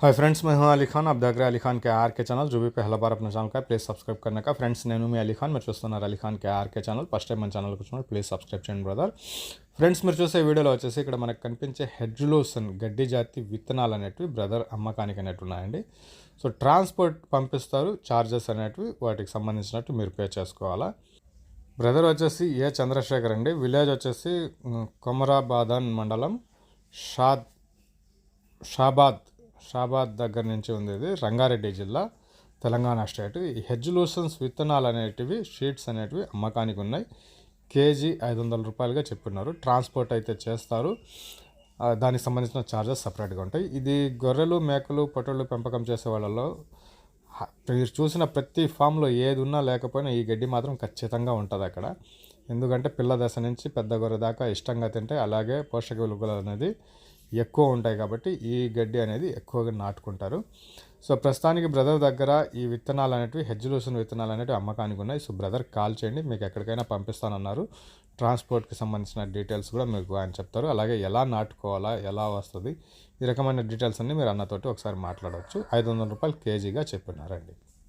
Hi friends मैं हूं अली खान आप देख रहे हैं अली खान के आर के ఛానల్ जो भी पहला बार अपना ఛానల్ का ప్లీజ్ సబ్స్క్రైబ్ करने का ఫ్రెండ్స్ నేను మీ అలీ ఖాన్ మీరు చూస్తున్నారు Ali Khan K RK channel first time మన ఛానల్కి వచ్చినప్పుడు ప్లీజ్ సబ్స్క్రైబ్ చేయండి బ్రదర్ ఫ్రెండ్స్ మీరు చూసే వీడియోలో వచ్చేసి ఇక్కడ మనకు కనిపించే హెడ్జులోసన్ గడ్డి జాతి విత్తనాలు అనేటివి బ్రదర్ అమ్మకానికి అనేటివి ఉన్నాయండి సో ట్రాన్స్పోర్ట్ పంపిస్తారు చార్జెస్ అనేటివి వాటికి సంబంధించినట్టు మీరు పే చేసుకోవాలా బ్రదర్ వచ్చేసి ఏ చంద్రశేఖర్ అండి విలేజ్ వచ్చేసి ఉమ్, కొమరాబాదన్ మండలం షాద్ షాబాద్ షాబాద్ దగ్గర నుంచి ఉంది ఇది రంగారెడ్డి జిల్లా తెలంగాణ స్టేట్. ఈ హెడ్జ్ లూసన్స్ విత్తనాలు అనేటివి షీట్స్ అనేటివి అమ్మకానికి ఉన్నాయి. కేజీ ఐదు వందల రూపాయలుగా చెప్పున్నారు ట్రాన్స్పోర్ట్ అయితే చేస్తారు. దానికి సంబంధించిన ఛార్జెస్ సపరేట్గా ఉంటాయి. ఇది గొర్రెలు మేకలు పొట్టలు పెంపకం చేసే వాళ్ళలో మీరు చూసిన ప్రతి ఫామ్లో ఏది ఉన్నా లేకపోయినా ఈ గడ్డి మాత్రం ఖచ్చితంగా ఉంటుంది అక్కడ. ఎందుకంటే పిల్ల దశ నుంచి పెద్ద గొర్రె దాకా ఇష్టంగా తింటే అలాగే పోషక విలువలు అనేది ఎక్కువ ఉంటాయి కాబట్టి ఈ గడ్డి అనేది ఎక్కువగా నాటుకుంటారు. సో ప్రస్తుతానికి బ్రదర్ దగ్గర ఈ విత్తనాలు అనేటివి హెజ్జులూసిన విత్తనాలు అనేటివి అమ్మకానికి ఉన్నాయి. సో బ్రదర్ కాల్ చేయండి మీకు ఎక్కడికైనా పంపిస్తానన్నారు. ట్రాన్స్పోర్ట్కి సంబంధించిన డీటెయిల్స్ కూడా మీకు ఆయన చెప్తారు. అలాగే ఎలా నాటుకోవాలా ఎలా వస్తుంది ఈ రకమైన డీటెయిల్స్ అన్నీ మీరు అన్నతోటి ఒకసారి మాట్లాడవచ్చు ఐదు వందల రూపాయలు కేజీగా చెప్పినారండి.